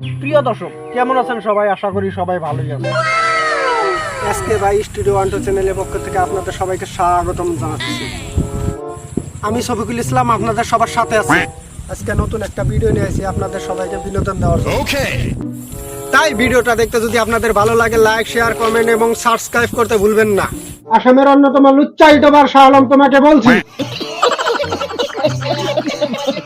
প্রিয় দর্শক কেমন আছেন সবাই? আশা করি সবাই ভালোই আছেন। আজকে ভাই স্টুডিও ওয়ান টু চ্যানেলের পক্ষ থেকে আপনাদের সবাইকে স্বাগতম জানাচ্ছি। আমি শফিকুল ইসলাম আপনাদের সবার সাথে আছি। আজকে নতুন একটা ভিডিও নিয়ে এসেছি আপনাদের সবাইকে বিনোদন দেওয়ার জন্য। তাই ভিডিওটা দেখতে যদি আপনাদের ভালো লাগে লাইক শেয়ার কমেন্ট এবং সাবস্ক্রাইব করতে ভুলবেন না। আসামের অন্যতম লুচ্চাইটবার শাহ আলম তোমাকে বলছি।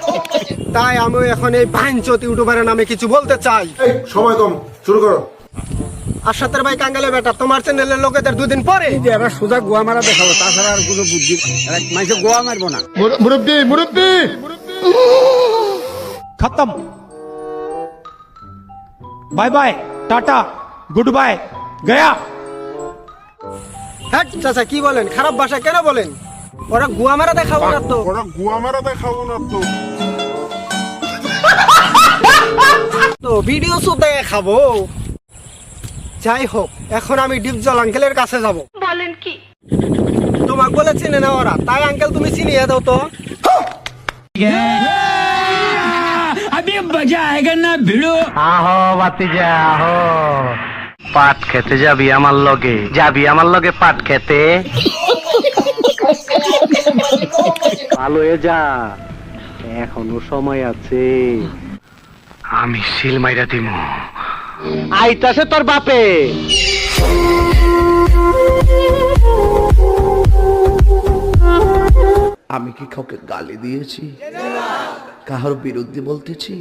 তাই আমি এখন এই ভাইনচত ইউটিউবারের নামে কিছু বলতে চাই। সময় কম শুরু করো। ভাই বেটা তোমার চ্যানেলের লোকেদের দুদিন পরে? সোজা মারা দেখাবো তাছাড়া আর বুদ্ধি Goa bye bye tata good bye হ্যাঁ চাচা কি বলেন? খারাপ ভাষা কেন বলেন? ওরা গুয়া মারা দেখাবো না তো। ওরা গুয়া মারা দেখাবো না তো। ভিডিও শুট দেখাবো যাই হোক এখন আমি ডিপজল আঙ্কেলের কাছে যাব বলেন কি তোমাকে বলে চিনে না ওরা তাই আঙ্কেল তুমি চিনিয়ে দাও তো अभी मजा आएगा ना भिड़ो আহো বাতিজা আহো পাট খেতে যাবি আমার লগে যাবি আমার লগে পাট খেতে ভালো হয়ে যা এখনো সময় আছে আমি সিল মাইরা দিম। আইতাছে তোর বাপে। আমি কি কাউকে গালি দিয়েছি? কাহার বিরুদ্ধে বলতেছি?